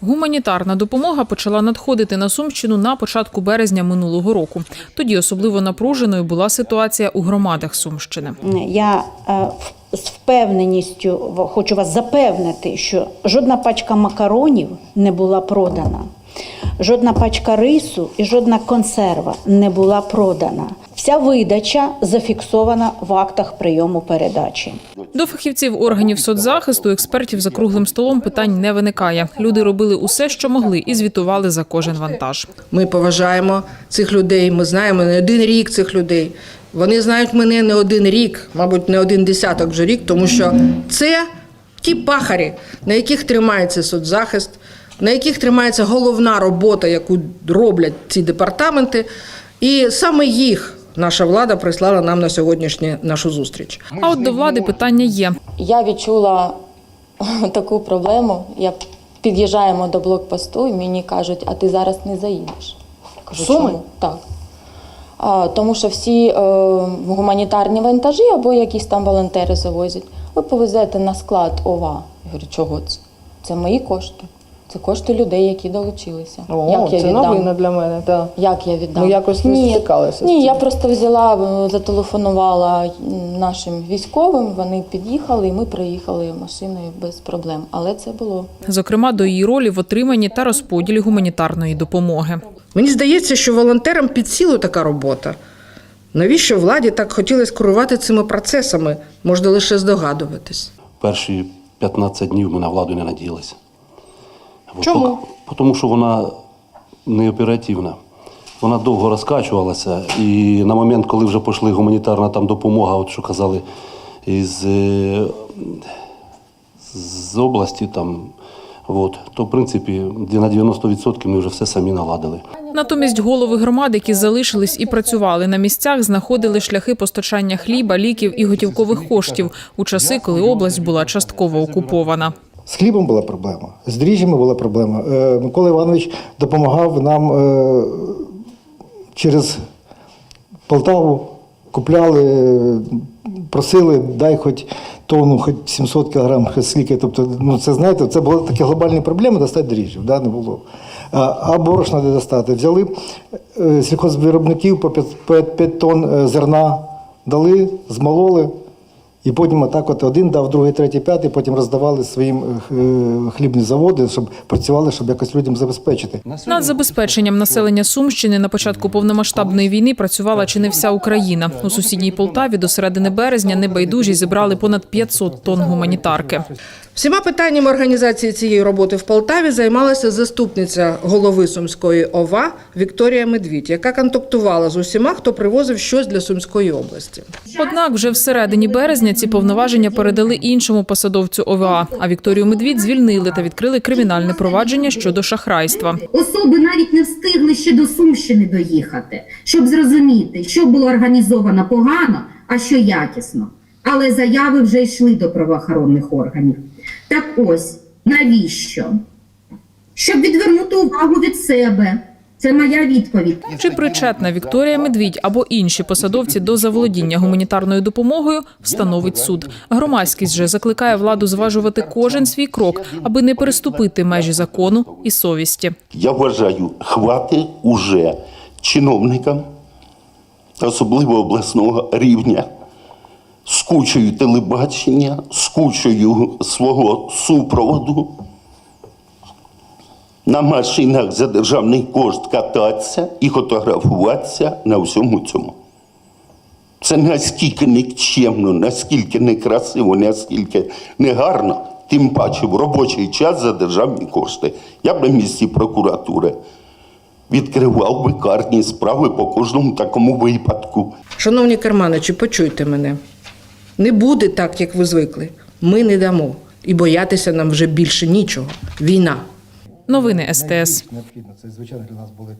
Гуманітарна допомога почала надходити на Сумщину на початку березня минулого року. Тоді особливо напруженою була ситуація у громадах Сумщини. Я е, з впевненістю хочу вас запевнити, що жодна пачка макаронів не була продана, жодна пачка рису і жодна консерва не була продана. Вся видача зафіксована в актах прийому передачі. До фахівців органів соцзахисту, експертів за круглим столом питань не виникає. Люди робили усе, що могли, і звітували за кожен вантаж. Ми поважаємо цих людей. Ми знаємо не один рік цих людей. Вони знають мене не один рік, мабуть, не один десяток вже рік, тому що це ті пахарі, на яких тримається соцзахист, на яких тримається головна робота, яку роблять ці департаменти. І саме їх наша влада прислала нам на сьогоднішню нашу зустріч. А от до влади питання є. Я відчула таку проблему. Я під'їжджаємо до блокпосту, і мені кажуть, а ти зараз не заїдеш. Кажу, Суми? чому? Так. А, тому що всі е, гуманітарні вантажі або якісь там волонтери завозять, ви повезете на склад ОВА. Я говорю, чого це? Це мої кошти. Це кошти людей, які долучилися. Як я віддам? для мене. Так. Як я віддам? Ну, якось не ні, стикалися з Ні, цим. я просто взяла, е, зателефонувала нашим військовим, вони під'їхали, і ми приїхали машиною без проблем. Але це було. Зокрема, до її ролі в отриманні та розподілі гуманітарної допомоги. Мені здається, що волонтерам під силу така робота. Навіщо владі так хотілося керувати цими процесами, можна лише здогадуватись. перші 15 днів ми на владу не надіялися. Чому? Тому що вона не оперативна. Вона довго розкачувалася, і на момент, коли вже пішли гуманітарна там допомога, от що казали, із е, з області, там, от, то в принципі на 90% ми вже все самі наладили. Натомість голови громад, які залишились і працювали на місцях, знаходили шляхи постачання хліба, ліків і готівкових коштів у часи, коли область була частково окупована. З хлібом була проблема, з дріжджами була проблема. Е, Микола Іванович допомагав нам е, через Полтаву, купляли, е, просили, дай хоч тонну, хоч 700 кілограм, скільки. Тобто, ну це знаєте, це були такі глобальні проблеми, достати дріжджів, да, не було. А, борошна де достати. Взяли сільхозвиробників по 5, 5 тонн зерна, дали, змололи. І потім отак от один дав, другий, третій, п'ятий, потім роздавали своїм е, хлібні заводи, щоб працювали, щоб якось людям забезпечити. Над забезпеченням населення Сумщини на початку повномасштабної війни працювала чи не вся Україна. У сусідній Полтаві до середини березня небайдужі зібрали понад 500 тонн гуманітарки. Всіма питаннями організації цієї роботи в Полтаві займалася заступниця голови Сумської ОВА Вікторія Медвідь, яка контактувала з усіма, хто привозив щось для Сумської області. Однак вже всередині березня ці повноваження передали іншому посадовцю ОВА, а Вікторію Медвідь звільнили та відкрили кримінальне провадження щодо шахрайства. Особи навіть не встигли ще до Сумщини доїхати, щоб зрозуміти, що було організовано погано, а що якісно. Але заяви вже йшли до правоохоронних органів. Так ось навіщо? Щоб відвернути увагу від себе. Це моя відповідь. Чи причетна Вікторія Медвідь або інші посадовці до заволодіння гуманітарною допомогою встановить суд. Громадськість же закликає владу зважувати кожен свій крок, аби не переступити межі закону і совісті. Я вважаю, хвати уже чиновникам, особливо обласного рівня, з кучою телебачення, з кучою свого супроводу, на машинах за державний кошт кататися і фотографуватися на всьому цьому. Це наскільки нікчемно, наскільки некрасиво, наскільки негарно, тим паче в робочий час за державні кошти. Я б на місці прокуратури відкривав би карні справи по кожному такому випадку. Шановні керманичі, почуйте мене. Не буде так, як ви звикли. Ми не дамо. І боятися нам вже більше нічого. Війна. Новини СТС. Необхідно, це звичайно для нас були